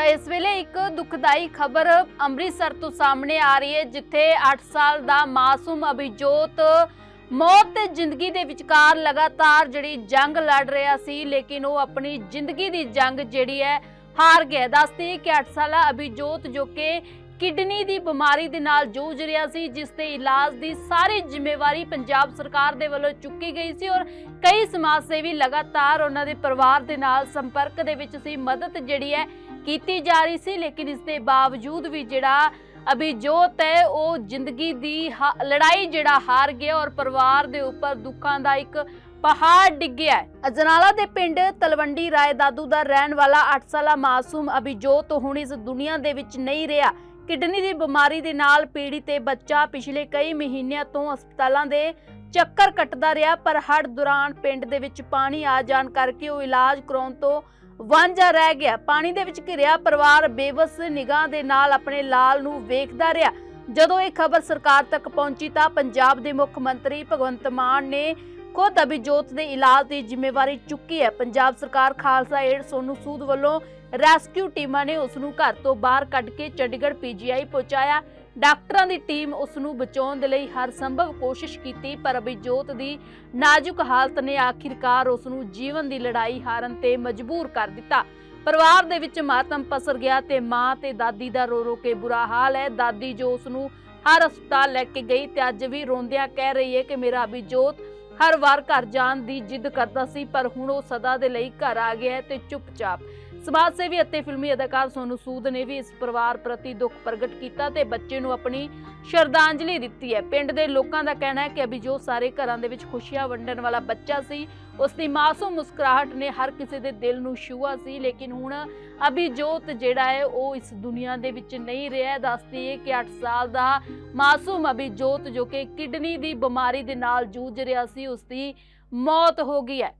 ਤਾਂ ਇਸ ਵੇਲੇ ਇੱਕ ਦੁਖਦਾਈ ਖਬਰ ਅੰਮ੍ਰਿਤਸਰ ਤੋਂ ਸਾਹਮਣੇ ਆ ਰਹੀ ਹੈ, ਜਿੱਥੇ 8 ਸਾਲ ਦਾ ਮਾਸੂਮ ਅਭਿਜੋਤ ਮੌਤ ਤੇ ਜ਼ਿੰਦਗੀ ਦੇ ਵਿਚਕਾਰ ਲਗਾਤਾਰ ਜਿਹੜੀ ਜੰਗ ਲੜ ਰਿਹਾ ਸੀ, ਲੇਕਿਨ ਉਹ ਆਪਣੀ ਜ਼ਿੰਦਗੀ ਦੀ ਜੰਗ ਜਿਹੜੀ ਹੈ ਹਾਰ ਗਿਆ। ਦੱਸਦੇ ਕਿ 8 ਸਾਲਾ ਅਭਿਜੋਤ ਜੋ ਕਿ ਕਿਡਨੀ ਦੀ ਬਿਮਾਰੀ ਦੇ ਨਾਲ ਜੂਝ ਰਿਹਾ ਸੀ, ਜਿਸ ਦੇ ਇਲਾਜ ਦੀ ਸਾਰੀ ਜ਼ਿੰਮੇਵਾਰੀ ਪੰਜਾਬ ਸਰਕਾਰ ਦੇ ਵੱਲੋਂ ਚੁੱਕੀ ਗਈ ਸੀ ਔਰ ਕਈ ਸਮਾਜ ਸੇਵੀ ਲਗਾਤਾਰ ਉਹਨਾਂ ਦੇ ਪਰਿਵਾਰ ਦੇ ਨਾਲ ਸੰਪਰਕ ਦੇ ਵਿੱਚ ਸੀ, ਮਦਦ ਜਿਹੜੀ ਹੈ ਕੀਤੀ ਜਾ ਰਹੀ ਸੀ, ਲੇਕਿਨ ਇਸ ਦੇ ਬਾਵਜੂਦ ਵੀ ਜਿਹੜਾ ਅਭਿਜੋਤ ਹੈ, ਉਹ ਜ਼ਿੰਦਗੀ ਦੀ ਲੜਾਈ ਜਿਹੜਾ ਹਾਰ ਗਿਆ ਔਰ ਪਰਿਵਾਰ ਦੇ ਉੱਪਰ ਦੁੱਖਾਂ ਦਾ ਇੱਕ ਪਹਾੜ ਡਿੱਗਿਆ ਅਜਨਾਲਾ ਦੇ ਪਿੰਡ ਤਲਵੰਡੀ ਰਾਏ ਦਾਦੂ ਦਾ ਰਹਿਣ ਵਾਲਾ 8 ਸਾਲਾ ਮਾਸੂਮ ਅਭਿਜੋਤ ਹੁਣ ਇਸ ਦੁਨੀਆ ਦੇ ਵਿੱਚ ਨਹੀਂ ਰਿਹਾ। ਕਿਡਨੀ ਦੀ ਬਿਮਾਰੀ ਦੇ ਨਾਲ ਪੀੜਿਤ ਇਹ ਬੱਚਾ ਪਿਛਲੇ ਕਈ ਮਹੀਨਿਆਂ ਤੋਂ ਹਸਪਤਾਲਾਂ ਦੇ ਚੱਕਰ ਕੱਟਦਾ ਰਿਹਾ, ਪਰ ਹੜ ਦੌਰਾਨ ਪਿੰਡ ਦੇ ਵਿੱਚ ਪਾਣੀ ਆ ਜਾਣ ਕਰਕੇ ਉਹ ਇਲਾਜ ਕਰਾਉਣ ਤੋਂ ਵਾਂਝਾ ਰਹਿ ਗਿਆ। ਪਾਣੀ ਦੇ ਵਿੱਚ ਘਿਰਿਆ ਪਰਿਵਾਰ ਬੇਵਸ ਨਿਗਾਹ ਦੇ ਨਾਲ ਆਪਣੇ ਲਾਲ ਨੂੰ ਵੇਖਦਾ ਰਿਹਾ। ਜਦੋਂ ਇਹ ਖਬਰ ਸਰਕਾਰ ਤੱਕ ਪਹੁੰਚੀ ਤਾਂ ਪੰਜਾਬ ਦੇ ਮੁੱਖ ਮੰਤਰੀ ਭਗਵੰਤ ਮਾਨ ਨੇ ਖੁਦ ਅਭਿਜੋਤ ਦੇ ਇਲਾਜ ਦੀ ਜ਼ਿੰਮੇਵਾਰੀ ਚੁੱਕੀ ਹੈ। ਪੰਜਾਬ ਸਰਕਾਰ ਖਾਲਸਾ ਏਡ ਸੋਨੂ ਸੂਦ ਵੱਲੋਂ ਰੈਸਕਿਊ ਟੀਮਾਂ ਨੇ ਉਸ ਨੂੰ ਘਰ ਤੋਂ ਬਾਹਰ ਕੱਢ ਕੇ ਚੰਡੀਗੜ੍ਹ ਪੀਜੀਆਈ ਪਹੁੰਚਾਇਆ। ਡਾਕਟਰਾਂ ਦੀ ਟੀਮ ਉਸ ਨੂੰ ਬਚਾਉਣ ਦੇ ਲਈ ਹਰ ਸੰਭਵ ਕੋਸ਼ਿਸ਼ ਕੀਤੀ, ਪਰ ਅਭਿਜੋਤ ਦੀ ਨਾਜ਼ੁਕ ਹਾਲਤ ਨੇ ਆਖਿਰਕਾਰ ਉਸ ਨੂੰ ਜੀਵਨ ਦੀ ਲੜਾਈ ਹਾਰਨ ਤੇ ਮਜਬੂਰ ਕਰ ਦਿੱਤਾ। ਪਰਿਵਾਰ ਦੇ ਵਿੱਚ ਮਾਤਮ ਪਸਰ ਗਿਆ ਤੇ ਮਾਂ ਤੇ ਦਾਦੀ ਦਾ ਰੋ ਰੋ ਕੇ ਬੁਰਾ ਹਾਲ ਹੈ। ਦਾਦੀ ਜੋ ਉਸ ਨੂੰ ਹਰ ਹਸਪਤਾਲ ਲੈ ਕੇ ਗਈ ਤੇ ਅੱਜ ਵੀ ਰੋਂਦਿਆਂ ਕਹਿ ਰਹੀ ਹੈ ਕਿ ਮੇਰਾ ਅਭਿਜੋਤ ਹਰ ਵਾਰ ਘਰ ਜਾਣ ਦੀ ਜਿੱਦ ਕਰਦਾ ਸੀ, ਪਰ ਹੁਣ ਉਹ ਸਦਾ ਦੇ ਲਈ ਘਰ ਆ ਗਿਆ ਹੈ ਤੇ ਚੁੱਪਚਾਪ ਸਮਾਜ ਸੇਵੀ ਅਤੇ ਫਿਲਮੀ ਅਦਾਕਾਰ ਸੋਨੂ ਸੂਦ ਨੇ ਵੀ ਇਸ ਪਰਿਵਾਰ ਪ੍ਰਤੀ ਦੁੱਖ ਪ੍ਰਗਟ ਕੀਤਾ ਤੇ ਬੱਚੇ ਨੂੰ ਆਪਣੀ ਸ਼ਰਧਾਂਜਲੀ ਦਿੱਤੀ ਹੈ। ਪਿੰਡ ਦੇ ਲੋਕਾਂ ਦਾ ਕਹਿਣਾ ਹੈ ਕਿ ਅਭਿਜੋਤ ਸਾਰੇ ਘਰਾਂ ਦੇ ਵਿੱਚ ਖੁਸ਼ੀਆਂ ਵੰਡਣ ਵਾਲਾ ਬੱਚਾ ਸੀ ਉਸ ਦੀ ਮਾਸੂਮ ਮੁਸਕਰਾਹਟ ਨੇ ਹਰ ਕਿਸੇ ਦੇ ਦਿਲ ਨੂੰ ਛੂਆ ਸੀ, ਲੇਕਿਨ ਹੁਣ ਅਭਿਜੋਤ ਜਿਹੜਾ ਹੈ, ਉਹ ਇਸ ਦੁਨੀਆ ਦੇ ਵਿੱਚ ਨਹੀਂ ਰਿਹਾ। ਦੱਸਦੀ ਹੈ ਕਿ 8 ਸਾਲ ਦਾ ਮਾਸੂਮ ਅਭਿਜੋਤ ਜੋ ਕਿ ਕਿਡਨੀ ਦੀ ਬਿਮਾਰੀ ਦੇ ਨਾਲ ਜੂਝ ਰਿਹਾ ਸੀ ਉਸ ਦੀ ਮੌਤ ਹੋ ਗਈ ਹੈ।